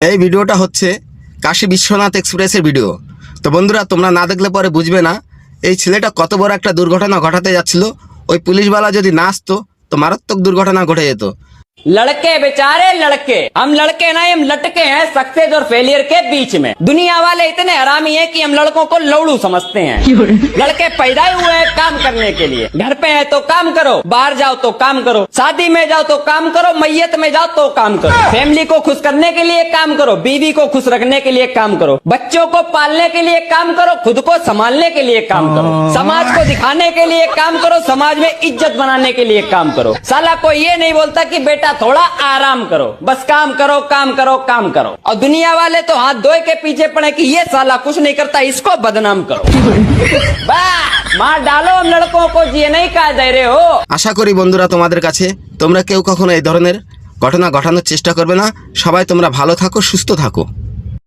এই ভিডিওটা হচ্ছে কাশী বিশ্বনাথ এক্সপ্রেসের ভিডিও। তো বন্ধুরা, তোমরা না দেখলে পরে বুঝবে না, এই ছেলেটা কত বড় একটা দুর্ঘটনা ঘটাতে যাচ্ছিল। ওই পুলিশওয়ালা যদি না আসতো, তো মারাত্মক দুর্ঘটনা ঘটে যেত। लड़के बेचारे लड़के। हम लड़के नहीं हम लटके हैं सक्सेस और फेलियर के बीच में। दुनिया वाले इतने हरामी हैं कि हम लड़कों को लौड़ू समझते हैं। लड़के पैदा ही हुए हैं काम करने के लिए। घर पे है तो काम करो बाहर जाओ तो काम करो शादी में जाओ तो काम करो मैयत में जाओ तो काम करो। फैमिली को खुश करने के लिए काम करो बीवी को खुश रखने के लिए काम करो। बच्चों को पालने के लिए काम करो खुद को संभालने के लिए काम करो। समाज को दिखाने के लिए काम करो समाज में इज़्ज़त बनाने के लिए काम करो। साला कोई ये नहीं बोलता की बेटा थोड़ा आराम करो बस काम करो काम करो काम करो और दुनिया वाले तो हाथ धोए के पीछे पड़े कि ये साला कुछ नहीं करता इसको बदनाम करो बस मार डालो हम लड़कों को ये नहीं कहा दे रहे हो আশা করি বন্ধুরা তোমাদের কাছে তোমরা কেউ কখনো এই ধরনের ঘটনা ঘটানোর চেষ্টা করবে না সবাই তোমরা ভালো থাকো সুস্থ থাকো